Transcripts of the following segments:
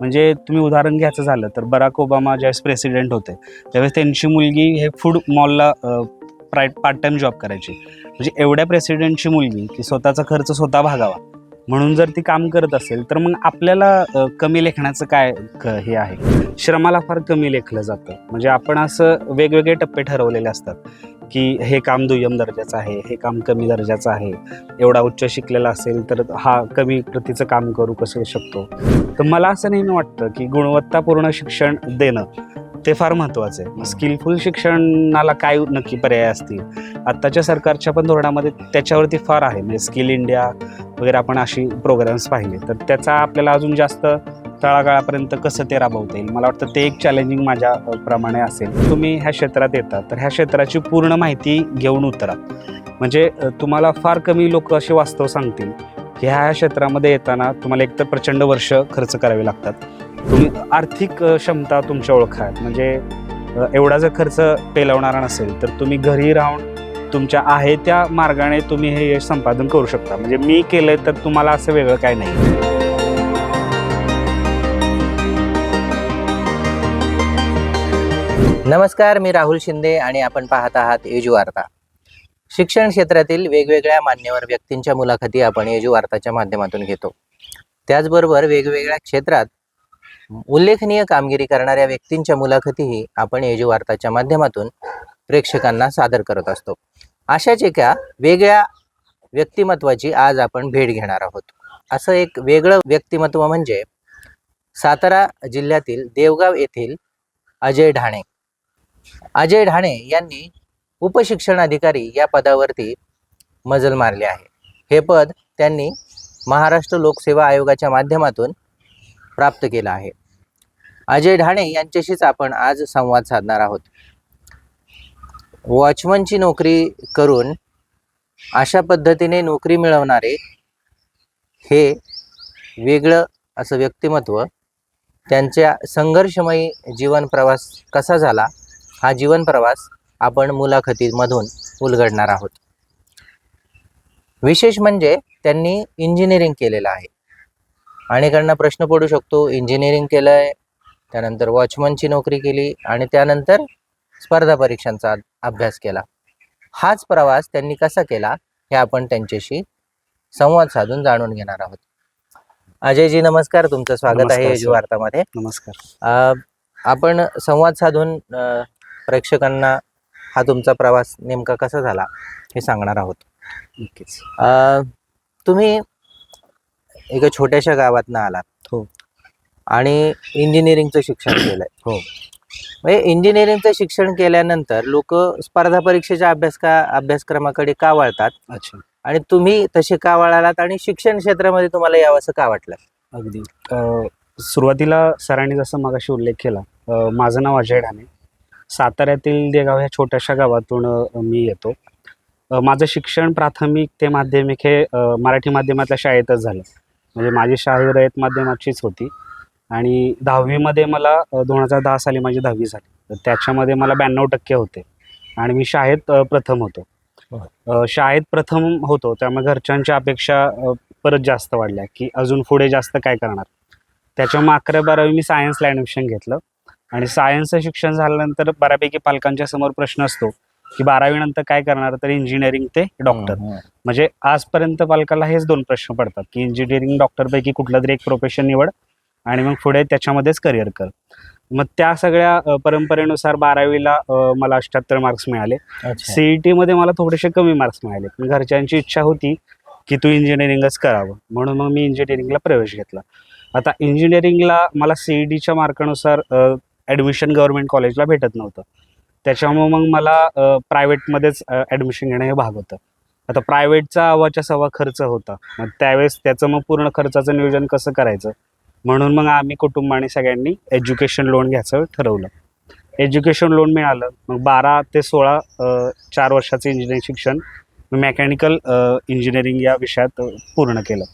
म्हणजे तुम्ही उदाहरण घ्यायचं झालं तर बराक ओबामा ज्यावेळेस प्रेसिडेंट होते त्यावेळेस त्यांची मुलगी हे फूड मॉलला प्राय पार्ट टाइम जॉब करायची. म्हणजे एवढ्या प्रेसिडेंटची मुलगी की स्वतःचा खर्च स्वतः भागावा. म्हणून जर ती काम करत असेल तर मग आपल्याला कमी लेखण्याचं काय क- हे आहे? श्रमाला फार कमी लेखलं जातं. म्हणजे आपण असं वेगवेगळे टप्पे ठरवलेले असतात. की हे काम दुय्यम दर्जाचं आहे हे काम कमी दर्जाचं आहे एवढा उच्च शिकलेला असेल तर हा कमी प्रतीचं काम करू कसं शकतो? तर मला असं नेहमी वाटतं की गुणवत्तापूर्ण शिक्षण देणं ते फार महत्त्वाचं आहे. स्किलफुल शिक्षणाला काय नक्की पर्याय असतील? आत्ताच्या सरकारच्या पण धोरणामध्ये त्याच्यावरती फार आहे. म्हणजे स्किल इंडिया वगैरे आपण अशी प्रोग्राम्स पाहिले. तर त्याचा आपल्याला अजून जास्त तळागाळापर्यंत कसं ते राबवता येईल? मला वाटतं ते एक चॅलेंजिंग माझ्या प्रमाणे असेल. तुम्ही ह्या क्षेत्रात येता तर ह्या क्षेत्राची पूर्ण माहिती घेऊन उतरा. म्हणजे तुम्हाला फार कमी लोक असे वास्तव सांगतील की ह्या क्षेत्रामध्ये येताना तुम्हाला एकतर प्रचंड वर्ष खर्च करावे लागतात. तुम्ही आर्थिक क्षमता तुमच्या ओळखा. म्हणजे एवढा जर खर्च पेलवणारा नसेल तर तुम्ही घरी राहून तुमच्या आहे त्या मार्गाने तुम्ही हे यश संपादन करू शकता. म्हणजे मी केलं तर तुम्हाला असं वेगळं काय नाही. नमस्कार मी राहुल शिंदे आणि आपण पाहत आहात येजू वार्ता. शिक्षण क्षेत्रातील वेगवेगळ्या मान्यवर व्यक्तींच्या मुलाखती आपण येजू वार्ताच्या माध्यमातून घेतो. त्याचबरोबर वेगवेगळ्या क्षेत्रात उल्लेखनीय कामगिरी करणाऱ्या व्यक्तींच्या मुलाखतीही आपण येजू वार्ताच्या माध्यमातून प्रेक्षकांना सादर करत असतो. अशाच एका वेगळ्या व्यक्तिमत्वाची आज आपण भेट घेणार आहोत. असं एक वेगळं व्यक्तिमत्व म्हणजे सातारा जिल्ह्यातील देवगाव येथील अजय ढाणे. अजय ढाणे यांनी उपशिक्षण अधिकारी या पदावरती मजल मारले आहे. हे पद त्यांनी महाराष्ट्र लोकसेवा आयोगाच्या माध्यमातून प्राप्त केलं आहे. अजय ढाणे यांच्याशीच आपण आज संवाद साधणार आहोत. वॉचमनची नोकरी करून अशा पद्धतीने नोकरी मिळवणारे हे वेगळं असं व्यक्तिमत्व त्यांच्या संघर्षमयी जीवन प्रवास कसा झाला? हा जीवन प्रवास आपण मुलाखतीमधून उलगडणार आहोत. विशेष म्हणजे त्यांनी इंजिनिअरिंग केलेलं आहे. अनेकांना प्रश्न पडू शकतो इंजिनिअरिंग केलं आहे त्यानंतर वॉचमनची नोकरी केली आणि त्यानंतर स्पर्धा परीक्षांचा अभ्यास केला. हाच प्रवास त्यांनी कसा केला हे आपण त्यांच्याशी संवाद साधून जाणून घेणार आहोत. अजयजी नमस्कार. तुमचं स्वागत आहे वार्तामध्ये नमस्कार. आपण संवाद साधून प्रेक्षकांना हा तुमचा प्रवास नेमका कसा झाला हे सांगणार आहोत. नक्कीच. तुम्ही एका छोट्याशा गावातनं आलात. हो. आणि इंजिनिअरिंगचं शिक्षण केलंय. हो. म्हणजे इंजिनिअरिंगचं शिक्षण केल्यानंतर लोक स्पर्धा परीक्षेच्या अभ्यास का अभ्यासक्रमाकडे का वळतात? अच्छा. आणि तुम्ही तसे का वळालात? आणि शिक्षण क्षेत्रामध्ये तुम्हाला यावंसं का वाटलं? अगदी. सुरुवातीला सरांनी जसं मगाशी उल्लेख केला माझं नाव अजय ढाणे. साताऱ्यातील देगाव ह्या छोट्याशा गावातून मी येतो. माझं शिक्षण प्राथमिक ते माध्यमिक हे मराठी माध्यमातल्या शाळेतच झालं. म्हणजे माझी शाळा रयत माध्यमाचीच होती. आणि दहावीमध्ये मला दोन हजार दहा साली माझी दहावी झाली. तर त्याच्यामध्ये मला ब्याण्णव टक्के होते. आणि मी शाळेत प्रथम होतो. शाळेत प्रथम होतो त्यामुळे घरच्यांच्या अपेक्षा परत जास्त वाढल्या की अजून पुढे जास्त काय करणार? त्याच्यामुळे अकरा बारावी मी सायन्सला ॲडमिशन घेतलं. आणि सायन्सचं शिक्षण झाल्यानंतर बऱ्यापैकी पालकांच्या समोर प्रश्न असतो की बारावीनंतर काय करणार? तर इंजिनिअरिंग ते डॉक्टर म्हणजे आजपर्यंत पालकाला हेच दोन प्रश्न पडतात की इंजिनिअरिंग डॉक्टरपैकी कुठलं तरी एक प्रोफेशन निवड आणि मग पुढे त्याच्यामध्येच करिअर कर. मग त्या सगळ्या परंपरेनुसार बारावीला मला अठ्ठ्याहत्तर मार्क्स मिळाले. सीईटी मध्ये मला थोडेसे कमी मार्क्स मिळाले. पण घरच्यांची इच्छा होती की तू इंजिनिअरिंगच करावं. म्हणून मग मी इंजिनिअरिंगला प्रवेश घेतला. आता इंजिनिअरिंगला मला सीईटीच्या मार्कानुसार ॲडमिशन गव्हर्नमेंट कॉलेजला भेटत नव्हतं. त्याच्यामुळे मग मला प्रायव्हेटमध्येच ॲडमिशन घेणं हे भाग होतं. आता प्रायव्हेटचा अवाच्या सव्वा खर्च होता. मग त्यावेळेस त्याचं मग पूर्ण खर्चाचं नियोजन कसं करायचं? म्हणून मग आम्ही कुटुंबाने सगळ्यांनी एज्युकेशन लोन घ्यायचं ठरवलं. एज्युकेशन लोन मिळालं. मग बारा ते सोळा चार वर्षाचं इंजिनिअरिंग शिक्षण मेकॅनिकल इंजिनिअरिंग या विषयात पूर्ण केलं.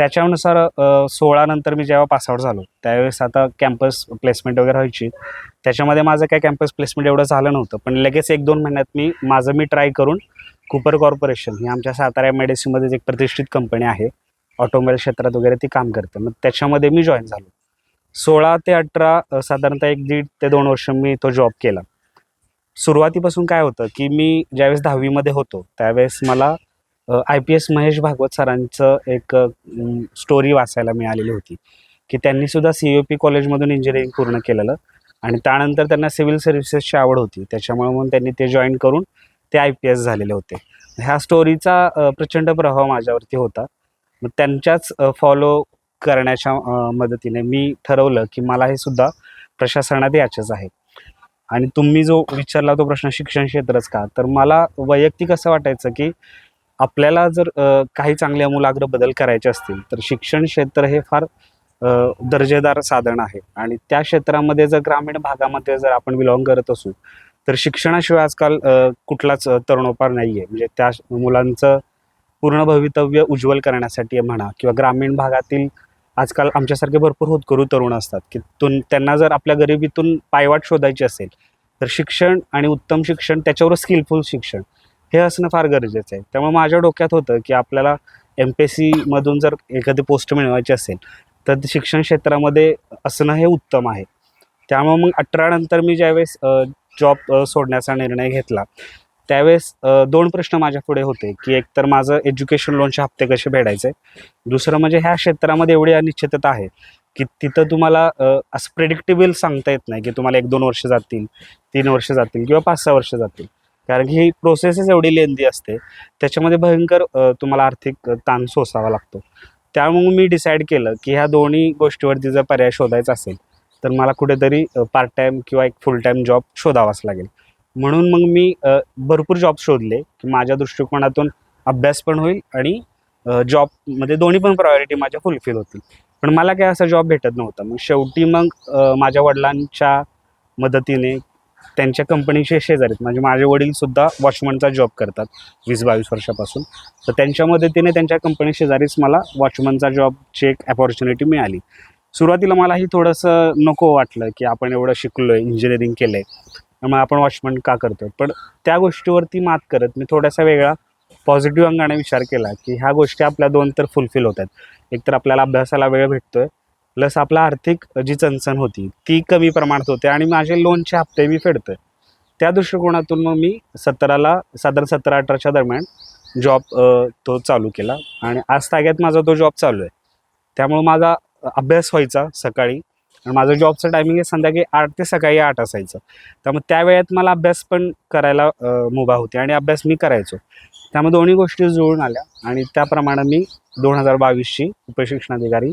त्याच्यानुसार सोळानंतर सोळा नंतर मी जेव्हा पासआउट झालो त्यावेळेस आता कॅम्पस प्लेसमेंट वगैरे व्हायची. त्याच्यामध्ये माझं काय कॅम्पस प्लेसमेंट एवढं झालं नव्हतं पण लगेच एक दोन महिन्यात मी माझं मी ट्राय करून कुपर कॉर्पोरेशन ही आमच्या सातारा एम एक प्रतिष्ठित कंपनी आहे. ऑटोमोबाईल क्षेत्रात वगैरे ती काम करते. मग त्याच्यामध्ये मी जॉईन झालो. सोळा ते अठरा साधारणतः एक दीड ते दोन वर्ष मी तो जॉब केला. सुरुवातीपासून काय होतं की मी ज्यावेळेस दहावीमध्ये होतो त्यावेळेस मला I P S Mahesh Bhagwat सरांचं एक स्टोरी वाचायला मिळालेली होती. की त्यांनी सुद्धा सी यू पी कॉलेजमधून इंजिनिअरिंग पूर्ण केलेलं आणि त्यानंतर त्यांना सिव्हिल सर्व्हिसेसची आवड होती. त्याच्यामुळे म्हणून त्यांनी ते जॉईन करून ते आय पी एस झालेले होते. ह्या स्टोरीचा प्रचंड प्रभाव माझ्यावरती होता. मग त्यांच्याच फॉलो करण्याच्या मदतीने मी ठरवलं की मला हे सुद्धा प्रशासनात याचेच आहे. आणि तुम्ही जो विचारला तो प्रश्न शिक्षण क्षेत्रच का? तर मला वैयक्तिक असं वाटायचं की आपल्याला जर काही चांगले आमूलाग्र बदल करायचे असतील तर शिक्षण क्षेत्र हे फार दर्जेदार साधन आहे. आणि त्या क्षेत्रामध्ये जर ग्रामीण भागामध्ये जर आपण बिलॉंग करत असू तर शिक्षणाशिवाय आजकाल कुठलाच तरुणोपार नाही आहे म्हणजे त्या मुलांचं पूर्ण भवितव्य उज्ज्वल करण्यासाठी म्हणा किंवा ग्रामीण भागातील आजकाल आमच्यासारखे भरपूर होतकरू तरुण असतात की तुन त्यांना जर आपल्या गरिबीतून पायवाट शोधायची असेल तर शिक्षण आणि उत्तम शिक्षण त्याच्यावर स्किलफुल शिक्षण. हे असणं फार गरजेचं आहे. त्यामुळे माझ्या डोक्यात होतं की आपल्याला एम पी एस सीमधून जर एखादी पोस्ट मिळवायची असेल तर शिक्षण क्षेत्रामध्ये असणं हे उत्तम आहे. त्यामुळे मग अठरा नंतर मी ज्यावेळेस जॉब सोडण्याचा निर्णय घेतला त्यावेळेस दोन प्रश्न माझ्या पुढे होते की एक तर माझं एज्युकेशन लोनचे हप्ते कसे फेडायचे दुसरं म्हणजे ह्या क्षेत्रामध्ये एवढी अनिश्चितता आहे की तिथं तुम्हाला असं प्रेडिक्टेबल सांगता येत नाही की तुम्हाला एक दोन वर्ष जातील तीन वर्ष जातील किंवा पाच सहा वर्ष जातील. कारण की ही प्रोसेसच एवढी लेंदी असते. त्याच्यामध्ये भयंकर तुम्हाला आर्थिक ताण सोसावा लागतो. त्यामुळे मी डिसाईड केलं की ह्या दोन्ही गोष्टीवरती जर पर्याय शोधायचा असेल तर मला कुठेतरी पार्ट टाईम किंवा एक फुल टाईम जॉब शोधावाच लागेल. म्हणून मग मी भरपूर जॉब शोधले की माझ्या दृष्टिकोनातून अभ्यास पण होईल आणि जॉबमध्ये दोन्ही पण प्रायोरिटी माझ्या फुलफिल होतील. पण मला काय असा जॉब भेटत नव्हता. मग शेवटी मग माझ्या वडिलांच्या मदतीने त्यांच्या कंपनीचे शेजारी आहेत. म्हणजे माझे वडील सुद्धा वॉचमनचा जॉब करतात वीस बावीस वर्षापासून. तर त्यांच्या मदतीने त्यांच्या कंपनी शेजारीच मला वॉचमनचा जॉबची एक अपॉर्च्युनिटी मिळाली. सुरुवातीला मलाही थोडंसं नको वाटलं की आपण एवढं शिकलो आहे इंजिनिअरिंग केलं आहे त्यामुळे आपण वॉचमन का करतो पण त्या गोष्टीवरती मात करत मी थोडासा वेगळा पॉझिटिव्ह अंगाने विचार केला की ह्या गोष्टी आपल्या दोन तर फुलफिल होत आहेत. एकतर आपल्याला अभ्यासाला वेळ भेटतोय प्लस आपला आर्थिक जी चणचण होती ती कमी प्रमाणात होते आणि माझे लोनचे हप्ते मी फेडतोय. त्या दृष्टिकोनातून मग मी सतराला साधारण सतरा अठराच्या दरम्यान जॉब तो चालू केला आणि आज ताग्यात माझा तो जॉब चालू आहे. त्यामुळे माझा अभ्यास व्हायचा सकाळी आणि माझं जॉबचं टायमिंग आहे संध्याकाळी आठ ते सकाळी आठ असायचं. त्यामुळे त्या वेळेत मला अभ्यास पण करायला मुभा होती आणि अभ्यास मी करायचो. त्यामुळे दोन्ही गोष्टी जुळून आल्या आणि त्याप्रमाणे मी दोन हजार बावीसची उपशिक्षणाधिकारी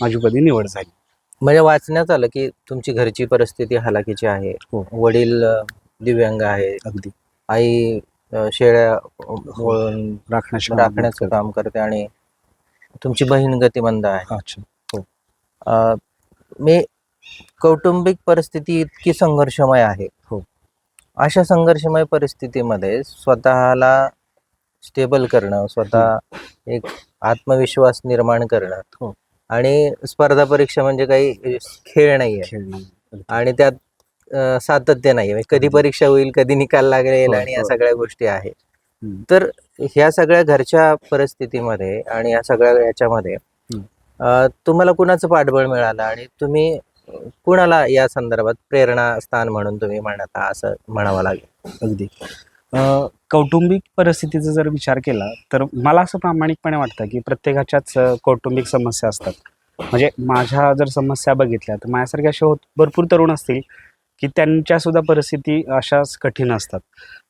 माझी पदी निवड झाली. म्हणजे वाचण्यात आलं की तुमची घरची परिस्थिती हालाकीची आहे. हो. वडील अ, दिव्यांग आहे अगदी. आई अ, शेळ्या वळून राखण्याची राखण्याचं काम करते आणि तुमची बहीण गतिमंद आहे. अच्छा. अ, मी कौटुंबिक परिस्थिती इतकी संघर्षमय आहे. हो. अशा संघर्षमय परिस्थितीमध्ये स्वतःला स्टेबल करणं स्वतः एक आत्मविश्वास निर्माण करणं हो. आणि स्पर्धा परीक्षा म्हणजे काही खेळ नाही आहे आणि त्यात सातत्य नाही आहे कधी. परीक्षा होईल कधी निकाल लागेल आणि या. सगळ्या गोष्टी आहेत. तर ह्या सगळ्या घरच्या परिस्थितीमध्ये आणि या सगळ्या. अ, तुम्हाला कुणाचं पाठबळ मिळालं आणि तुम्ही कुणाला या संदर्भात प्रेरणा स्थान म्हणून तुम्ही म्हणत असं म्हणावं लागेल अगदी कौटुंबिक परिस्थितीचा जर विचार केला तर मला असं प्रामाणिकपणे वाटतं की प्रत्येकाच्याच कौटुंबिक समस्या असतात. म्हणजे माझ्या जर समस्या बघितल्या तर माझ्यासारखे असे होत भरपूर तरुण असतील की त्यांच्यासुद्धा परिस्थिती अशाच कठीण असतात.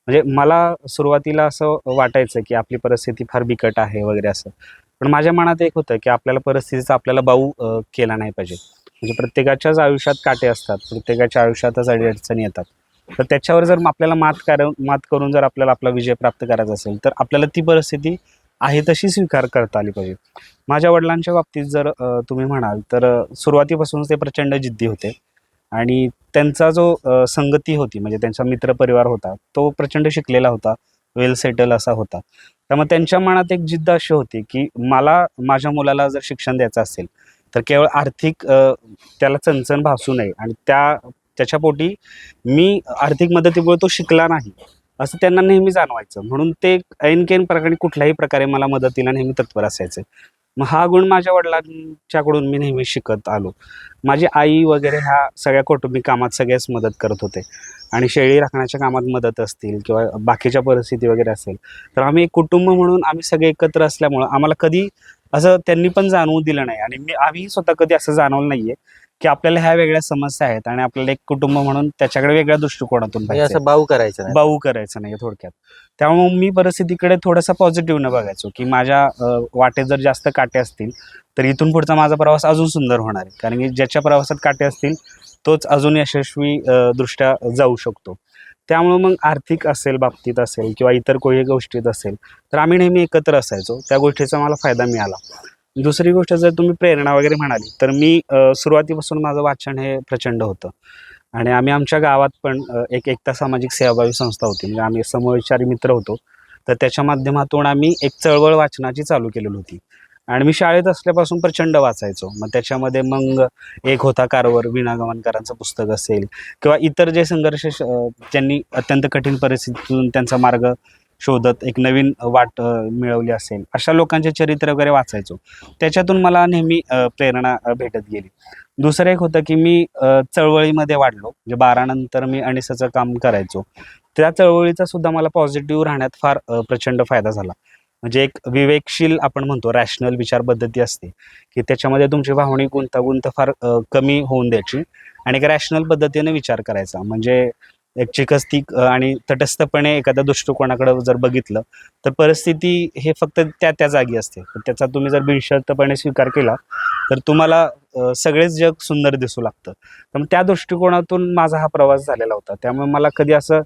म्हणजे मला सुरुवातीला असं वाटायचं की आपली परिस्थिती फार बिकट आहे वगैरे असं. पण माझ्या मनात एक होतं की आपल्याला परिस्थितीचा आपल्याला बाऊ केला नाही पाहिजे. म्हणजे प्रत्येकाच्याच आयुष्यात काटे असतात प्रत्येकाच्या आयुष्यातच अडीअडचणी येतात. तर त्याच्यावर जर आपल्याला मात कर मात करून जर आपल्याला आपला विजय प्राप्त करायचा असेल तर आपल्याला ती परिस्थिती आहे तशी स्वीकार करता आली पाहिजे. माझ्या वडिलांच्या बाबतीत जर तुम्ही म्हणाल तर सुरुवातीपासूनच ते प्रचंड जिद्दी होते. आणि त्यांचा जो संगती होती म्हणजे त्यांचा मित्रपरिवार होता तो प्रचंड शिकलेला होता वेल सेटल असा होता. त्यामुळे त्यांच्या मनात एक जिद्द अशी होती की मला माझ्या मुलाला जर शिक्षण द्यायचं असेल तर केवळ आर्थिक त्याला चणचण भासू नये आणि त्या त्याच्यापोटी मी आर्थिक मदतीमुळे तो शिकला नाही असं त्यांना नेहमी जाणवायचं. म्हणून ते ऐनकेन प्रकारे कुठल्याही प्रकारे मला मदतीला नेहमी तत्पर असायचे. मग हा गुण माझ्या वडिलांच्याकडून मी नेहमी शिकत आलो. माझी आई वगैरे ह्या सगळ्या कौटुंबिक कामात सगळ्याच मदत करत होते. आणि शेळी राखण्याच्या कामात मदत असतील किंवा बाकीच्या परिस्थिती वगैरे असेल तर आम्ही एक कुटुंब म्हणून आम्ही सगळे एकत्र असल्यामुळं आम्हाला कधी असं त्यांनी पण जाणवू दिलं नाही. आणि मी आम्ही स्वतः कधी असं जाणवलं नाही आहे की आपल्याला ह्या वेगळ्या समस्या आहेत आणि आपल्याला एक कुटुंब म्हणून त्याच्याकडे वेगळ्या दृष्टिकोनातून म्हणजे. असं बाऊ करायचं नाही. बाऊ करायचं नाही थोडक्यात. त्यामुळे मी परिस्थितीकडे थोडासा पॉझिटिव्हनं बघायचो की माझ्या अ, वाटेत जर जास्त काटे असतील तर इथून पुढचा माझा प्रवास अजून सुंदर होणार आहे. कारण की ज्याच्या प्रवासात काटे असतील तोच अजून यशस्वी अ, दृष्ट्या जाऊ शकतो. त्यामुळे मग आर्थिक असेल बाबतीत असेल किंवा इतर कोणी गोष्टीत असेल तर आम्ही नेहमी एकत्र असायचो. त्या गोष्टीचा मला फायदा मिळाला. दुसरी गोष्ट जर तुम्ही प्रेरणा वगैरे म्हणाली तर मी सुरुवातीपासून माझं वाचन हे प्रचंड होतं. आणि आम्ही आमच्या गावात पण एक एकता सामाजिक सेवाभावी संस्था होती. म्हणजे आम्ही समविचारी मित्र होतो. तर त्याच्या माध्यमातून आम्ही एक चळवळ वाचनाची चालू केलेली होती. आणि मी शाळेत असल्यापासून प्रचंड वाचायचो. मग त्याच्यामध्ये मग एक होता कारवर विणा गवनकरांचं पुस्तक असेल किंवा इतर जे संघर्ष श- अत्यंत कठीण परिस्थितीतून त्यांचा मार्ग शोधत एक नवीन वाट मिळवली असेल. अशा लोकांचे चरित्र वगैरे वाचायचो. त्याच्यातून मला नेहमी प्रेरणा भेटत गेली. दुसरं एक होतं की मी चळवळीमध्ये वाढलो. म्हणजे बारानंतर मी अनिसाचं काम करायचो. त्या चळवळीचा सुद्धा मला पॉझिटिव्ह राहण्यात फार प्रचंड फायदा झाला. म्हणजे एक विवेकशील आपण म्हणतो रॅशनल विचार पद्धती असते. की त्याच्यामध्ये तुमची भावनिक गुंतागुंत फार कमी होऊन द्यायची. आणि एक रॅशनल पद्धतीने विचार करायचा. म्हणजे एक चिकस्तिक आणि तटस्थपणे एखाद्या दृष्टिकोनाकडे जर बघितलं तर परिस्थिती हे फक्त त्या त्या जागी असते. पण त्याचा तुम्ही जर बिनशर्तपणे स्वीकार केला तर तुम्हाला सगळेच जग सुंदर दिसू लागतं. तर त्या दृष्टिकोनातून माझा हा प्रवास झालेला होता. त्यामुळे मला कधी असं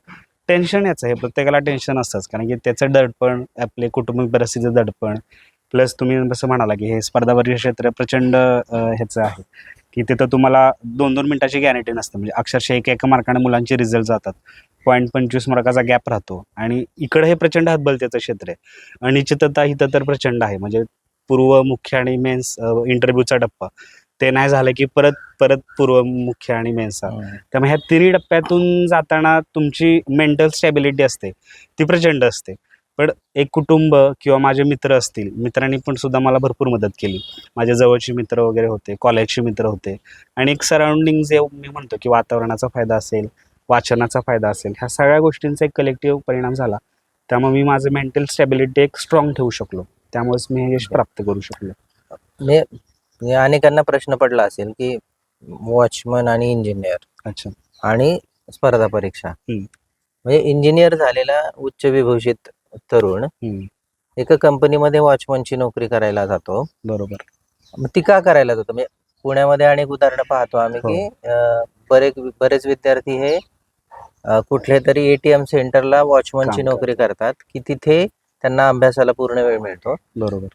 टेन्शन याचं हे प्रत्येकाला टेन्शन असतंच. कारण की त्याचं दडपण आपले कुटुंबिक परिस्थितीचं दडपण प्लस तुम्ही जसं म्हणाला की हे स्पर्धा परीक्षा क्षेत्र प्रचंड ह्याचं आहे. की तिथं तुम्हाला दोन दोन मिनिटाची गॅरंटी नसते. म्हणजे अक्षरशः एक एका मार्काने मुलांचे रिझल्ट जातात. पॉईंट पंचवीस मार्काचा गॅप राहतो. आणि इकडे हे प्रचंड हतबलतेचं क्षेत्र आहे. अनिश्चितता इथं तर प्रचंड आहे. म्हणजे पूर्व मुख्य आणि मेन्स इंटरव्ह्यूचा टप्पा. ते नाही झालं की परत परत पूर्व मुख्य आणि मेन्सचा त्यामुळे ह्या तिन्ही टप्प्यातून जाताना तुमची मेंटल स्टॅबिलिटी असते. ती प्रचंड असते. पण एक कुटुंब किंवा माझे मित्र असतील मित्रांनी पण सुद्धा मला भरपूर मदत केली. माझे जवळचे मित्र वगैरे होते कॉलेजचे मित्र होते आणि एक सराउंडिंग जे मी म्हणतो की वातावरणाचा फायदा असेल वाचनाचा फायदा असेल ह्या सगळ्या गोष्टींचा एक कलेक्टिव्ह परिणाम झाला. त्यामुळे मी माझं मेंटल स्टॅबिलिटी एक स्ट्रॉंग ठेवू शकलो. त्यामुळेच मी हे यश प्राप्त करू शकलो. म्हणजे म्हणजे अनेकांना प्रश्न पडला असेल की वॉचमन आणि इंजिनियर अच्छा. आणि स्पर्धा परीक्षा. म्हणजे इंजिनियर झालेला उच्च विभूषित तरुण हम्म, एका कंपनीमध्ये वॉचमनची नोकरी करायला जातो. बरोबर. मग ती का करायला जातो? म्हणजे पुण्यामध्ये अनेक उदाहरणं पाहतो आम्ही हो. की अं, बरेच बरेच विद्यार्थी हे अं, कुठल्या तरी एटीएम सेंटरला वॉचमनची काम नोकरी करतात. की तिथे त्यांना अभ्यासाला पूर्ण वेळ मिळतो. बरोबर.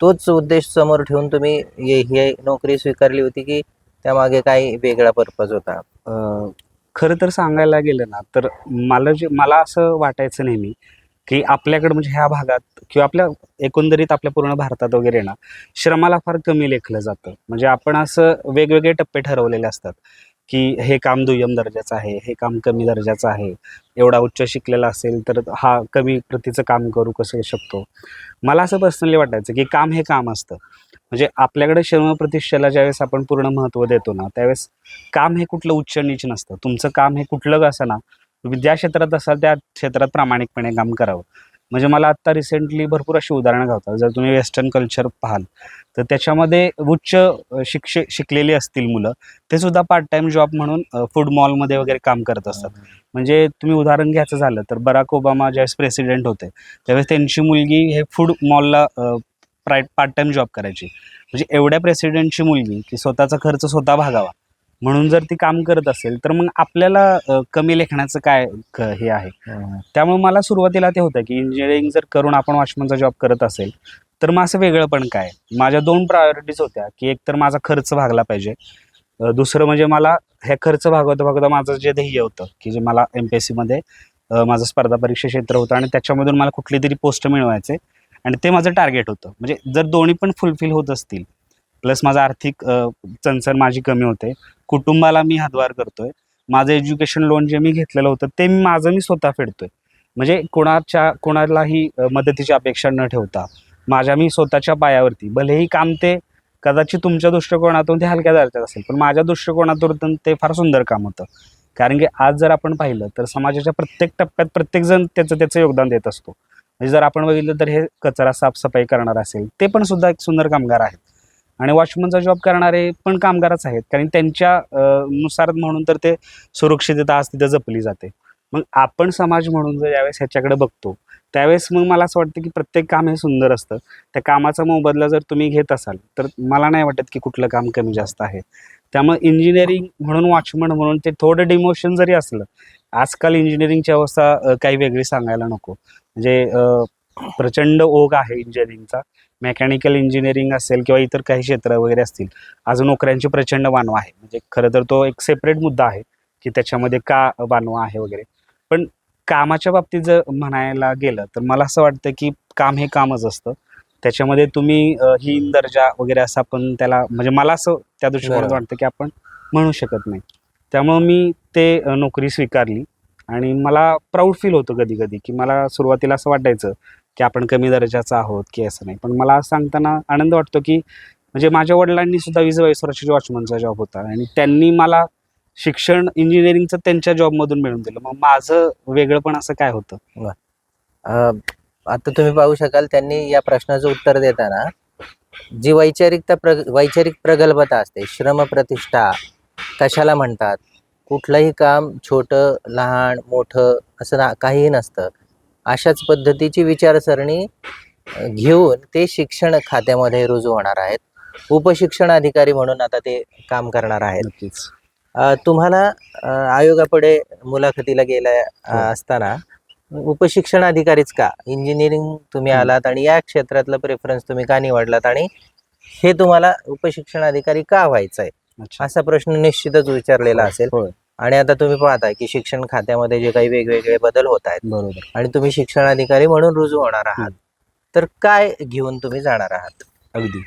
तोच उद्देश समोर ठेवून तुम्ही हे ही नोकरी स्वीकारली होती की त्यामागे काही वेगळा पर्पज होता. अ, खरं तर सांगायला गेलं ना तर मला जे मला असं वाटायचं नेहमी की आपल्याकडे म्हणजे ह्या भागात किंवा आपल्या एकंदरीत आपल्या पूर्ण भारतात वगैरे ना श्रमाला फार कमी लेखलं जातं. म्हणजे आपण असं वेगवेगळे टप्पे ठरवलेले असतात की हे काम दुय्यम दर्जाचं आहे हे काम कमी दर्जाचं आहे एवढा उच्च शिकलेला असेल तर हा कमी प्रतीचं काम करू कसं शकतो? मला असं पर्सनली वाटायचं की काम हे काम असतं. म्हणजे आपल्याकडे श्रमप्रतिष्ठेला ज्यावेळेस आपण पूर्ण महत्त्व देतो ना त्यावेळेस काम हे कुठलं उच्च नीच नसतं. तुमचं काम हे कुठलं असं ना तुम्ही ज्या क्षेत्रात असाल त्या क्षेत्रात प्रामाणिकपणे काम करावं. म्हणजे मला आत्ता रिसेंटली भरपूर अशी उदाहरणं गावतात जर तुम्ही वेस्टर्न कल्चर पाहाल तर त्याच्यामध्ये उच्च शिक्षे शिकलेली असतील मुलं ते सुद्धा पार्ट टाइम जॉब म्हणून फूड मॉलमध्ये वगैरे काम करत असतात. म्हणजे तुम्ही उदाहरण घ्यायचं झालं तर बराक ओबामा ज्यावेळेस प्रेसिडेंट होते त्यावेळेस त्यांची मुलगी हे फूड मॉलला प्राय पार्ट टाइम जॉब करायची. म्हणजे एवढ्या प्रेसिडेंटची मुलगी की स्वतःचा खर्च स्वतः भागावा. म्हणून जर ती काम करत असेल तर मग आपल्याला अ, कमी लेखण्याचं काय क- हे आहे? त्यामुळे मला सुरुवातीला ते होतं की इंजिनिअरिंग जर करून आपण वॉचमनचा जॉब करत असेल तर मग असं वेगळं पण काय? माझ्या दोन प्रायोरिटीज होत्या की एक तर माझा खर्च भागला पाहिजे. अ, दुसरं म्हणजे मला हे खर्च भागवता भागवता माझं जे ध्येय होतं की जे मला एम पी एस सीमध्ये माझं स्पर्धा परीक्षा क्षेत्र होतं आणि त्याच्यामधून मला कुठली तरी पोस्ट मिळवायचे. आणि ते माझं टार्गेट होतं. म्हणजे जर दोन्ही पण फुलफिल होत असतील प्लस माझं आर्थिक चणचण माझी कमी होते. कुटुंबाला मी हातभार करतोय. माझं एज्युकेशन लोन जे मी घेतलेलं होतं ते मी माझं मी स्वतः फेडतोय. म्हणजे कोणाच्या कोणालाही मदतीची अपेक्षा न ठेवता माझ्या मी स्वतःच्या पायावरती भलेही काम ते कदाचित तुमच्या दृष्टिकोनातून ते हलक्या दर्जात असेल पण माझ्या दृष्टिकोनातून ते फार सुंदर काम होतं. कारण की आज जर आपण पाहिलं तर समाजाच्या प्रत्येक टप्प्यात प्रत्येकजण त्याचं त्याचं योगदान देत असतो. म्हणजे जर आपण बघितलं तर हे कचरा साफसफाई करणार असेल ते पण सुद्धा एक सुंदर कामगार आहेत. आणि वॉचमनचा जॉब करणारे पण कामगारच आहेत. कारण त्यांच्या नुसार म्हणून तर ते सुरक्षितता आज तिथं जपली जाते. मग आपण समाज म्हणून जर यावेळेस ह्याच्याकडे बघतो त्यावेळेस मग मला असं वाटतं की प्रत्येक काम हे सुंदर असतं. त्या कामाचा मोबदला जर तुम्ही घेत असाल तर मला नाही वाटत की कुठलं काम कमी जास्त आहे. त्यामुळे इंजिनिअरिंग म्हणून वॉचमन म्हणून ते थोडं डिमोशन जरी असलं आजकाल इंजिनिअरिंगची अवस्था काही वेगळी सांगायला नको. म्हणजे प्रचंड ओघ आहे इंजिनिअरिंगचा मेकॅनिकल इंजिनिअरिंग असेल किंवा इतर काही क्षेत्र वगैरे असतील आज नोकऱ्यांची प्रचंड वानवा आहे. म्हणजे खरं तर तो एक सेपरेट मुद्दा आहे की त्याच्यामध्ये का वानवा आहे वगैरे. पण कामाच्या बाबतीत जर म्हणायला गेलं तर मला असं वाटतं की काम हे कामच असतं. त्याच्यामध्ये तुम्ही हीन दर्जा वगैरे असं आपण त्याला म्हणजे मला असं त्या दृष्टिकोनात. वाटतं की आपण म्हणू शकत नाही. त्यामुळं मी ते नोकरी स्वीकारली आणि मला प्राऊड फील होतं कधी कधी की मला सुरुवातीला असं वाटायचं की आपण कमी दर्जाचं आहोत की असं नाही. पण मला सांगताना आनंद वाटतो की म्हणजे माझ्या वडिलांनी सुद्धा वीस बावीस वर्षाची वॉचमनचा जॉब होता आणि त्यांनी मला शिक्षण इंजिनिअरिंगचं त्यांच्या जॉबमधून मिळून दिलं. मग माझं वेगळं पण असं काय होतं? आता तुम्ही पाहू शकाल त्यांनी या प्रश्नाचं उत्तर देताना जी वैचारिकता प्र वैचारिक प्रगल्भता असते श्रम प्रतिष्ठा कशाला म्हणतात? कुठलंही काम छोटं लहान मोठं असं ना काहीही नसतं. अशाच पद्धतीची विचारसरणी घेऊन ते शिक्षण खात्यामध्ये रुजू होणार आहेत. उपशिक्षण अधिकारी म्हणून आता ते काम करणार आहेत. तुम्हाला आयोगापुढे मुलाखतीला गेल्या हो. असताना उपशिक्षण अधिकारीच का? इंजिनिअरिंग तुम्ही. आलात आणि या क्षेत्रातलं प्रेफरन्स तुम्ही का निवडलात आणि हे तुम्हाला उपशिक्षण अधिकारी का व्हायचं आहे असा प्रश्न निश्चितच विचारलेला असेल. आणि आता तुम्ही पाहताय की शिक्षण खात्यामध्ये जे काही वेगवेगळे बदल होत आहेत. बरोबर. आणि तुम्ही शिक्षण अधिकारी म्हणून रुजू होणार आहात. तर काय घेऊन तुम्ही जाणार आहात? अगदी.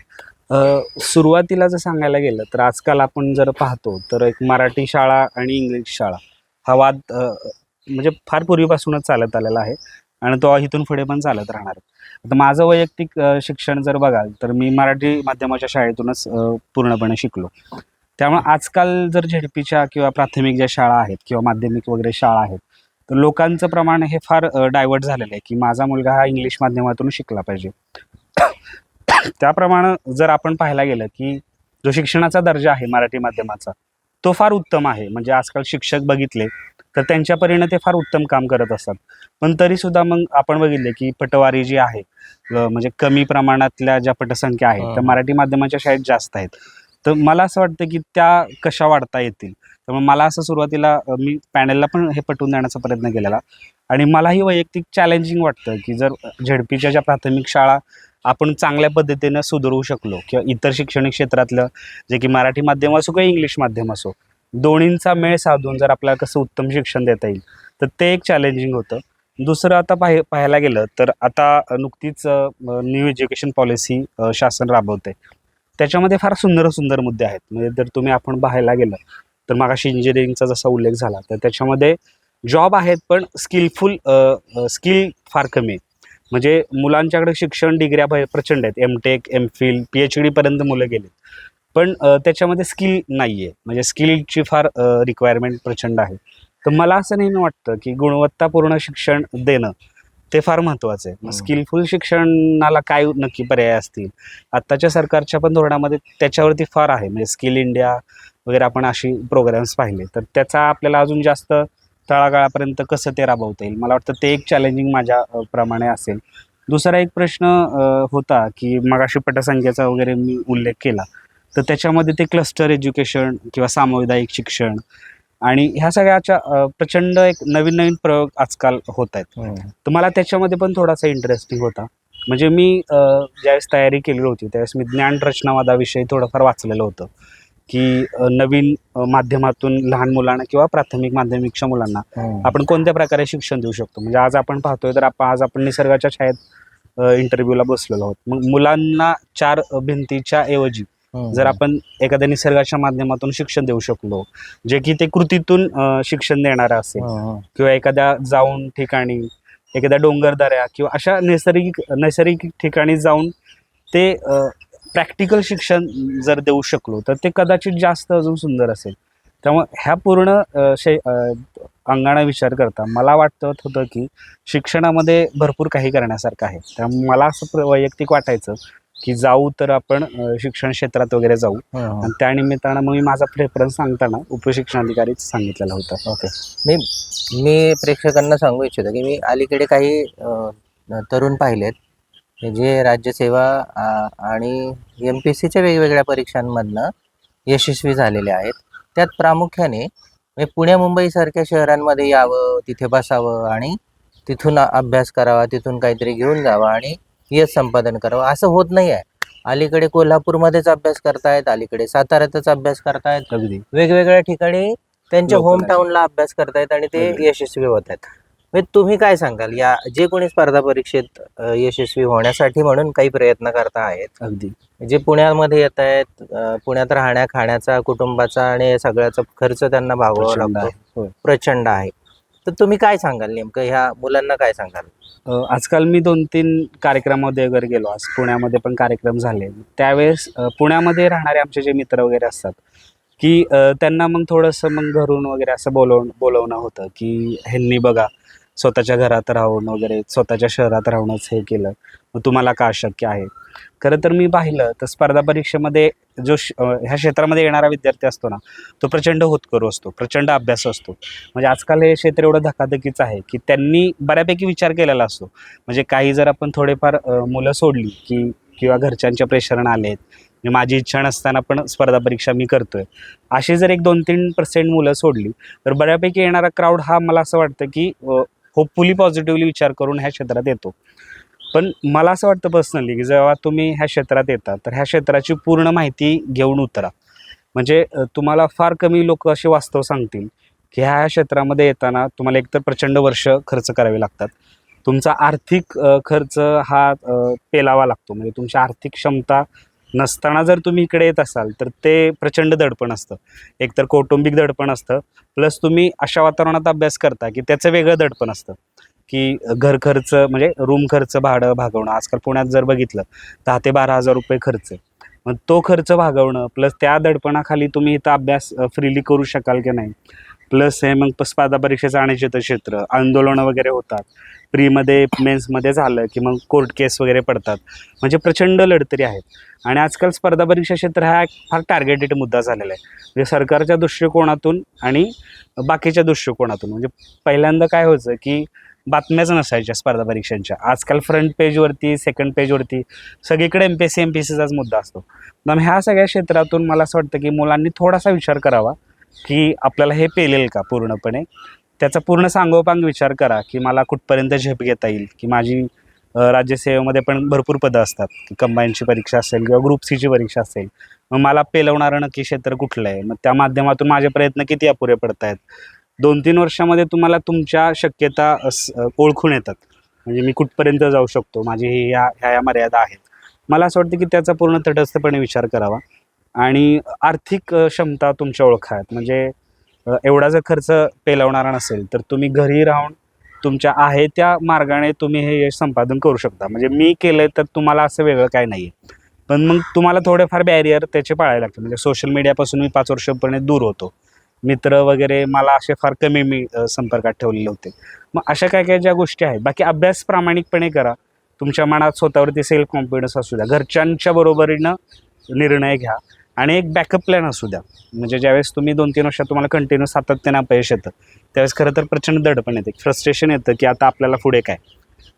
सुरुवातीला जर सांगायला गेलं तर आजकाल आपण जर पाहतो तर एक मराठी शाळा आणि इंग्लिश शाळा हा वाद म्हणजे फार पूर्वीपासूनच चालत आलेला आहे आणि तो इथून पुढे पण चालत राहणार आहे. आता माझं वैयक्तिक शिक्षण जर बघाल तर मी मराठी माध्यमाच्या शाळेतूनच पूर्णपणे शिकलो. त्यामुळे आजकाल जर झेडपीच्या किंवा प्राथमिक ज्या शाळा आहेत किंवा माध्यमिक वगैरे शाळा आहेत तर लोकांचं प्रमाण हे फार डायवर्ट झालेलं आहे की माझा मुलगा हा इंग्लिश माध्यमातून शिकला पाहिजे. त्याप्रमाणे जर आपण पाहायला गेलं की जो शिक्षणाचा दर्जा आहे मराठी माध्यमाचा तो फार उत्तम आहे. म्हणजे आजकाल शिक्षक बघितले तर त्यांच्या परीने ते फार उत्तम काम करत असतात. पण तरी सुद्धा मग आपण बघितले की पटवारी जी आहे म्हणजे कमी प्रमाणातल्या ज्या पटसंख्या आहेत त्या. मराठी माध्यमाच्या शाळेत जास्त आहेत. तर मला असं वाटतं की त्या कशा वाढता येतील. त्यामुळे मला असं सुरुवातीला मी पॅनलला पण हे पटवून देण्याचा प्रयत्न केलेला. आणि मलाही वैयक्तिक चॅलेंजिंग वाटतं की जर झेडपीच्या ज्या प्राथमिक शाळा आपण चांगल्या पद्धतीनं सुधारू शकलो किंवा इतर शैक्षणिक क्षेत्रातलं जे की मराठी माध्यम असो किंवा इंग्लिश माध्यम असो दोन्हींचा मेळ साधून जर आपल्याला कसं उत्तम शिक्षण देता येईल तर ते एक चॅलेंजिंग होतं. दुसरं आता पाहि पाहायला गेलं तर आता नुकतीच न्यू एज्युकेशन पॉलिसी शासन राबवते त्याच्यामध्ये फार सुंदर सुंदर मुद्दे आहेत. म्हणजे जर तुम्ही आपण पाहायला गेलं तर मागाशी इंजिनिअरिंगचा जसा उल्लेख झाला तर त्याच्यामध्ये जॉब आहेत पण स्किलफुल स्किल फार कमी आहे म्हणजे मुलांच्याकडे शिक्षण डिग्र्या प्रचंड आहेत. M tech M phil P H डीपर्यंत मुलं गेलेत. पण त्याच्यामध्ये स्किल नाही आहे म्हणजे स्किलची फार रिक्वायरमेंट प्रचंड आहे. तर मला असं नेहमी वाटतं की गुणवत्तापूर्ण शिक्षण देणं ते फार महत्त्वाचं आहे. हम्म. स्किलफुल शिक्षणाला काय नक्की पर्याय असतील? आत्ताच्या सरकारच्या पण धोरणामध्ये त्याच्यावरती फार आहे. म्हणजे स्किल इंडिया वगैरे आपण अशी प्रोग्राम्स पाहिले. तर त्याचा आपल्याला अजून जास्त तळागाळापर्यंत कसं ते राबवता येईल? मला वाटतं ते एक चॅलेंजिंग माझ्या प्रमाणे असेल. दुसरा एक प्रश्न होता की मगाशी पटसंख्येचा वगैरे मी उल्लेख केला. तर त्याच्यामध्ये ते क्लस्टर एज्युकेशन किंवा सामुदायिक शिक्षण आणि ह्या सगळ्याच्या प्रचंड एक नवीन नवीन प्रयोग आजकाल होत आहेत. तर मला त्याच्यामध्ये पण थोडासा इंटरेस्टिंग होता. म्हणजे मी ज्यावेळेस तयारी केली होती त्यावेळेस मी ज्ञान रचनावादाविषयी थोडंफार वाचलेलं होतं. की नवीन माध्यमातून लहान मुलांना किंवा प्राथमिक माध्यमिकच्या मुलांना आपण कोणत्या प्रकारे शिक्षण देऊ शकतो? म्हणजे आज आपण पाहतोय तर आपण आज आपण निसर्गाच्या छायेत इंटरव्ह्यूला बसलेलो आहोत. मग मुलांना चार भिंतीच्या ऐवजी जर आपण एखाद्या निसर्गाच्या माध्यमातून शिक्षण देऊ शकलो जे की ते कृतीतून शिक्षण देणारं असेल किंवा एखाद्या जाऊन ठिकाणी एखाद्या डोंगरदऱ्या किंवा अशा नैसर्गिक नैसर्गिक ठिकाणी जाऊन ते प्रॅक्टिकल शिक्षण जर देऊ शकलो तर ते कदाचित जास्त अजून सुंदर असेल. त्यामुळे ह्या पूर्ण शे अंगाने विचार करता मला वाटत होतं की शिक्षणामध्ये भरपूर काही करण्यासारखं आहे. त्यामुळे मला असं वैयक्तिक वाटायचं की जाऊ तर आपण शिक्षण क्षेत्रात वगैरे जाऊ. आणि त्या निमित्तानं मग मी माझा प्रेफरन्स सांगताना उपशिक्षणाधिकारीच सांगितलेला होता. ओके. मी मी प्रेक्षकांना सांगू इच्छितो की मी अलीकडे काही तरुण पाहिलेत जे राज्यसेवा आणि एम पी एस सीच्या वेगवेगळ्या परीक्षांमधनं यशस्वी झालेले आहेत. त्यात प्रामुख्याने म्हणजे पुणे मुंबईसारख्या शहरांमध्ये यावं तिथे बसावं आणि तिथून अभ्यास करावा तिथून काहीतरी घेऊन जावं आणि यश संपादन करावं. असं होत नाही आहे अलीकडे कोल्हापूरमध्येच अभ्यास करतायत अलीकडे साताऱ्यातच अभ्यास करतायत. अगदी. वेगवेगळ्या ठिकाणी त्यांच्या होम. टाऊनला अभ्यास करतायत आणि ते. यशस्वी होत आहेत. म्हणजे तुम्ही काय सांगाल? या जे कोणी स्पर्धा परीक्षेत यशस्वी होण्यासाठी म्हणून काही प्रयत्न करता आहेत अगदी. जे पुण्यामध्ये येत आहेत पुण्यात राहण्या खाण्याचा कुटुंबाचा आणि सगळ्याचा खर्च त्यांना भागवावा लागतो. प्रचंड आहे. तर तुम्ही काय सांगाल नेमकं? ह्या मुलांना काय सांगाल? अ, आजकाल मी दोन तीन कार्यक्रमामध्ये वगैरे गेलो. आज पुण्यामध्ये पण कार्यक्रम झाले. त्यावेळेस अ, पुण्यामध्ये राहणारे आमचे जे मित्र वगैरे असतात की अ, त्यांना मग थोडंसं मग घरून वगैरे असं बोलव बोलवणं होतं की ह्यांनी बघा स्वतःच्या घरात राहून वगैरे स्वतःच्या शहरात राहूनच हे केलं. मग तुम्हाला का शक्य आहे? खरं तर मी पाहिलं तर स्पर्धा परीक्षेमध्ये जो श- ह्या क्षेत्रामध्ये येणारा विद्यार्थी असतो ना तो प्रचंड होतकरू असतो प्रचंड अभ्यास असतो. म्हणजे आजकाल हे क्षेत्र एवढं धकाधकीचं आहे की त्यांनी बऱ्यापैकी विचार केलेला असतो. म्हणजे काही जर आपण थोडेफार मुलं सोडली की किंवा घरच्यांच्या प्रेशरण आलेत म्हणजे माझी इच्छा नसताना पण स्पर्धा परीक्षा मी करतोय. अशी जर एक दोन तीन पर्सेंट मुलं सोडली तर बऱ्यापैकी येणारा क्राऊड हा मला असं वाटतं की होपफुली पॉझिटिव्हली विचार करून ह्या क्षेत्रात येतो. पण मला असं वाटतं पर्सनली की जेव्हा तुम्ही ह्या क्षेत्रात येता तर ह्या क्षेत्राची पूर्ण माहिती घेऊन उतरा. म्हणजे तुम्हाला फार कमी लोक असे वास्तव सांगतील की ह्या ह्या क्षेत्रामध्ये येताना तुम्हाला एकतर प्रचंड वर्ष खर्च करावे लागतात. तुमचा आर्थिक खर्च हा पेलावा लागतो. म्हणजे तुमची आर्थिक क्षमता नसताना जर तुम्ही इकडे येत असाल तर ते प्रचंड दडपण असतं. एकतर कौटुंबिक दडपण असतं. प्लस तुम्ही अशा वातावरणात अभ्यास करता की त्याचं वेगळं दडपण असतं. की घर खर्च म्हणजे रूम खर्च भाडं भागवणं. आजकाल पुण्यात जर बघितलं दहा ते बारा हजार रुपये खर्च मग तो खर्च भागवणं प्लस त्या दडपणाखाली तुम्ही इथं अभ्यास फ्रीली करू शकाल की नाही? प्लस हे मग स्पर्धा परीक्षेचं अनिश्चित क्षेत्र आंदोलनं वगैरे होतात. प्रीमध्ये मेन्समध्ये झालं की मग कोर्ट केस वगैरे पडतात. म्हणजे प्रचंड लढतरी आहेत. आणि आजकाल स्पर्धा परीक्षा क्षेत्र हा एक फार टार्गेटेड मुद्दा झालेला आहे. म्हणजे सरकारच्या दृष्टिकोनातून आणि बाकीच्या दृष्टिकोनातून. म्हणजे पहिल्यांदा काय होतं की बातम्याच नसायच्या स्पर्धा परीक्षांच्या. आजकाल फ्रंट पेजवरती सेकंड पेजवरती सगळीकडे M P S C M P S सीचाच मुद्दा असतो. त्यामुळे ह्या सगळ्या क्षेत्रातून मला असं वाटतं की मुलांनी थोडासा विचार करावा की आपल्याला हे पेलेल का पूर्णपणे? त्याचा पूर्ण सांगोपांग विचार करा की मला कुठपर्यंत झेप घेता येईल? की माझी राज्यसेवेमध्ये पण भरपूर पदं असतात. की कंबाईनची परीक्षा असेल किंवा ग्रुप सीची परीक्षा असेल. मग मला पेलवणारं नक्की क्षेत्र कुठलं आहे? मग त्या माध्यमातून माझे प्रयत्न किती अपुरे पडत आहेत दोन तीन वर्षामध्ये तुम्हाला तुमच्या शक्यता ओळखून येतात. म्हणजे मी कुठपर्यंत जाऊ शकतो माझी ही ह्या ह्या या मर्यादा आहेत. मला असं वाटतं की त्याचा पूर्ण तटस्थपणे विचार करावा. आणि आर्थिक क्षमता तुमच्या ओळखात म्हणजे एवढा जर खर्च पेलवणारा नसेल तर तुम्ही घरी राहून तुमच्या आहे त्या मार्गाने तुम्ही हे यश संपादन करू शकता. म्हणजे मी केलं तर तुम्हाला असं वेगळं काय नाही आहे पण मग तुम्हाला थोडेफार बॅरियर त्याचे पाळायला लागतात. म्हणजे सोशल मीडियापासून मी पाच वर्षपर्यंत दूर होतो. मित्र वगैरे मला असे फार कमी मी संपर्कात ठेवलेले होते. मग अशा काय काय ज्या गोष्टी आहेत? बाकी अभ्यास प्रामाणिकपणे करा. तुमच्या मनात स्वतःवरती सेल्फ कॉन्फिडन्स असू द्या. घरच्यांच्या बरोबरीनं निर्णय घ्या आणि एक बॅकअप प्लॅन असू द्या. म्हणजे ज्यावेळेस तुम्ही दोन तीन वर्षात तुम्हाला कंटिन्यू सातत्याने अपयश येतं त्यावेळेस खरं तर प्रचंड दडपण येते. फ्रस्ट्रेशन येतं की आता आपल्याला पुढे काय?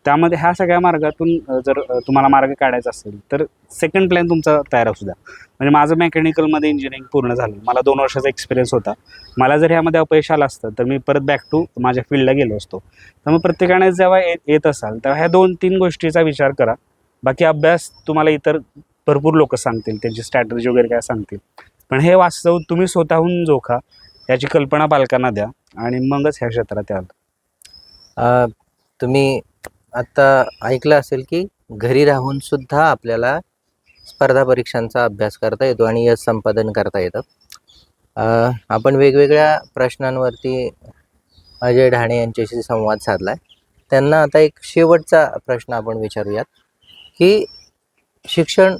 त्यामध्ये ह्या सगळ्या मार्गातून जर तुम्हाला मार्ग काढायचा असेल तर सेकंड प्लॅन तुमचा तयार असू द्या. म्हणजे माझं मेकॅनिकलमध्ये इंजिनिअरिंग पूर्ण झालं. मला दोन वर्षाचा एक्सपिरियन्स होता. मला जर ह्यामध्ये अपयश आलं असतं तर मी परत बॅक टू माझ्या फील्डला गेलो असतो. तर मग प्रत्येकाने जेव्हा येत असाल तेव्हा ह्या दोन तीन गोष्टीचा विचार करा. बाकी अभ्यास तुम्हाला इतर भरपूर लोक सांगतील त्यांची स्ट्रॅटर्जी वगैरे काय सांगतील. पण हे वास्तव तुम्ही स्वतःहून जोखा याची कल्पना पालकांना द्या आणि मगच ह्या क्षेत्रात याल. तुम्ही आता ऐकलं असेल की घरी राहून सुद्धा आपल्याला स्पर्धा परीक्षांचा अभ्यास करता येतो आणि यश संपादन करता येतं आपण वेगवेगळ्या प्रश्नांवरती अजय ढाणे यांच्याशी संवाद साधला आहे त्यांना आता एक शेवटचा प्रश्न आपण विचारूयात की शिक्षण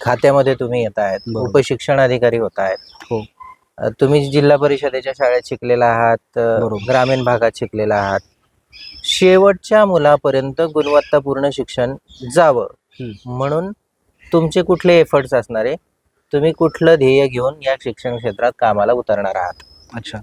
खात्यामध्ये तुम्ही येत आहेत. उपशिक्षण अधिकारी होत आहेत हो. तुम्ही जिल्हा परिषदेच्या शाळेत शिकलेला आहात. ग्रामीण भागात शिकलेला आहात शेवटच्या मुलापर्यंत गुणवत्तापूर्ण शिक्षण जावं. म्हणून तुमचे कुठले एफर्ट्स असणारे तुम्ही कुठलं ध्येय घेऊन या शिक्षण क्षेत्रात कामाला उतरणार आहात? अच्छा.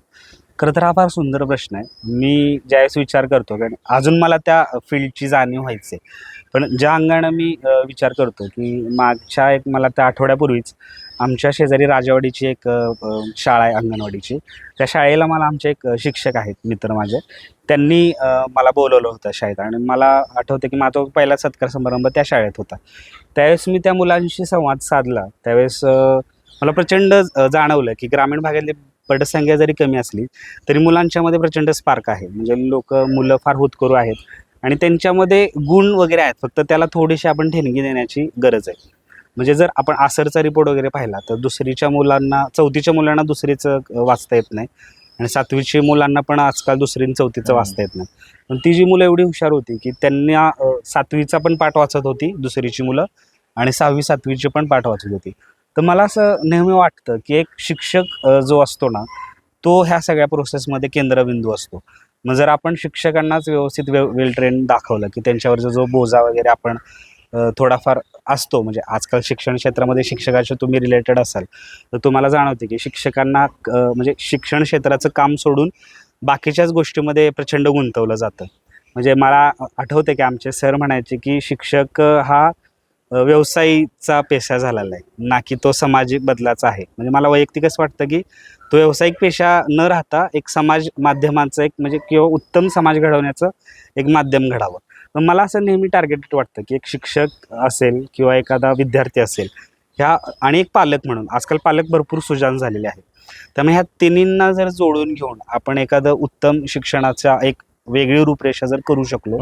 खरं तर हा फार सुंदर प्रश्न आहे. मी ज्यावेळेस विचार करतो कारण अजून मला त्या फील्डची जाणीव व्हायची आहे. पण ज्या अंगानं मी विचार करतो की मागच्या एक मला त्या आठवड्यापूर्वीच आमच्या शेजारी राजवाडीची एक शाळा आहे अंगणवाडीची. त्या शाळेला मला आमचे एक शिक्षक आहेत मित्र माझे. त्यांनी मला बोलवलं होतं शाळेत आणि मला आठवतं की माझा पहिला सत्कार समारंभ त्या शाळेत होता. त्यावेळेस मी त्या मुलांशी संवाद साधला. त्यावेळेस मला प्रचंड जाणवलं की ग्रामीण भागातले पटसंख्या जरी कमी असली तरी मुलांच्यामध्ये प्रचंड स्पार्क आहे. म्हणजे लोक मुलं फार हुतकरू आहेत. आणि त्यांच्यामध्ये गुण वगैरे आहेत. फक्त त्याला थोडीशी आपण ठेणगी देण्याची गरज आहे. म्हणजे जर आपण आसरचा रिपोर्ट वगैरे पाहिला तर दुसरीच्या मुलांना चौथीच्या मुलांना दुसरीचं वाचता येत नाही. आणि सातवीच्या मुलांना पण आजकाल दुसरी चौथीचं. वाचता येत नाही. पण ती जी मुलं एवढी हुशार होती की त्यांना सातवीचा पण पाठ वाचत होती दुसरीची मुलं आणि सहावी सातवीची पण पाठ वाचत होती. तर मला असं नेहमी वाटतं की एक शिक्षक जो असतो ना तो ह्या सगळ्या प्रोसेसमध्ये केंद्रबिंदू असतो. मग जर आपण शिक्षकांनाच व्यवस्थित वे वेल ट्रेन दाखवलं की त्यांच्यावरचा जो बोजा वगैरे आपण थोडाफार असतो म्हणजे आजकाल शिक्षण क्षेत्रामध्ये शिक्षकाशी तुम्ही रिलेटेड असाल तर तुम्हाला जाणवते की शिक्षकांना म्हणजे शिक्षण क्षेत्राचं काम सोडून बाकीच्याच गोष्टीमध्ये प्रचंड गुंतवलं जातं. म्हणजे मला आठवते की आमचे सर म्हणायचे की शिक्षक हा व्यवसायीचा पेशा झालेला आहे. ना की तो सामाजिक बदलाचा आहे. म्हणजे मला वैयक्तिक असं वाटतं की तो व्यावसायिक पेशा न राहता एक समाज माध्यमाचं एक म्हणजे किंवा उत्तम समाज घडवण्याचं एक माध्यम घडावं. पण मला असं नेहमी टार्गेटेड वाटतं की एक शिक्षक असेल किंवा एखादा विद्यार्थी असेल ह्या आणि एक पालक म्हणून. आजकाल पालक भरपूर सुजान झालेले आहेत. त्यामुळे ह्या तिन्हींना जर जोडून घेऊन आपण एखादं उत्तम शिक्षणाचा एक वेगळी रूपरेषा जर करू शकलो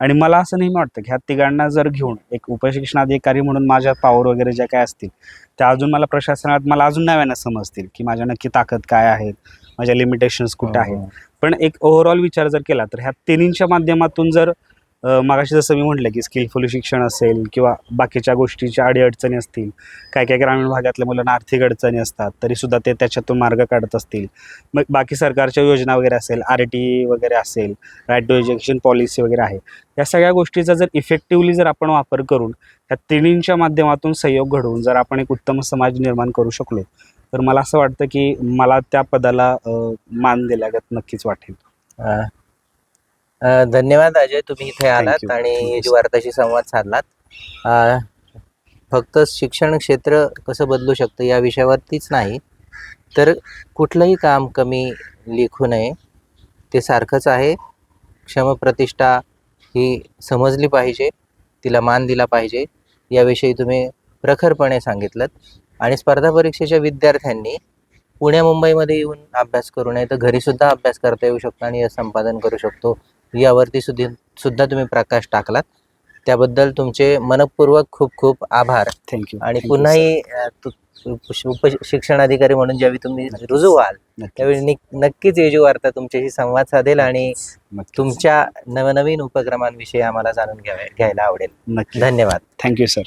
आणि मला असं नेहमी वाटतं की ह्या तिघांना जर घेऊन एक उपशिक्षणाधिकारी म्हणून माझ्या पावर वगैरे ज्या काय असतील त्या अजून मला प्रशासनात मला अजून नव्यानं समजतील की माझ्या नक्की ताकद काय आहेत माझ्या लिमिटेशन्स कुठे आहेत. पण एक ओव्हरऑल विचार जर केला तर ह्या तिन्हींच्या माध्यमातून जर मागाशी जसं मी म्हटलं की स्किलफुल शिक्षण असेल किंवा बाकीच्या गोष्टीच्या अडीअडचणी असतील काय काय ग्रामीण भागातल्या मुलांना आर्थिक अडचणी असतात तरीसुद्धा ते त्याच्यातून मार्ग काढत असतील. मग बाकी सरकारच्या योजना वगैरे असेल आर टी वगैरे असेल राईट टू एज्युकेशन पॉलिसी वगैरे आहे या सगळ्या गोष्टीचा जर इफेक्टिव्हली जर आपण वापर करून ह्या तिन्हींच्या माध्यमातून सहयोग घडवून जर आपण एक उत्तम समाज निर्माण करू शकलो तर मला असं वाटतं की मला त्या पदाला मान दिल्यागत नक्कीच वाटेल. अ, धन्यवाद अजय तुम्ही इथे आलात you. आणि वार्ताशी संवाद साधलात. अ, फक्त शिक्षण क्षेत्र कसं बदलू शकतं या विषयावरतीच नाही तर कुठलंही काम कमी लिखू नये ते सारखंच आहे. क्षमप्रतिष्ठा ही समजली पाहिजे तिला मान दिला पाहिजे याविषयी तुम्ही प्रखरपणे सांगितलं आणि स्पर्धा परीक्षेच्या विद्यार्थ्यांनी पुण्या मुंबईमध्ये येऊन अभ्यास करू नये तर घरी सुद्धा अभ्यास करता येऊ शकतो आणि संपादन करू शकतो. यावरती सुद्धा सुद्धा तुम्ही प्रकाश टाकलात. त्याबद्दल तुमचे मनपूर्वक खूप खूप आभार. थँक्यू आणि पुन्हाही उप- उप शिक्षणाधिकारी म्हणून ज्यावेळी तुम्ही रुजू व्हाल त्यावेळी निक- नक्कीच येजू वार्ता तुमच्याशी संवाद साधेल आणि तुमच्या नवनवीन उपक्रमांविषयी आम्हाला जाणून घ्यावे घ्यायला आवडेल. धन्यवाद. Thank you sir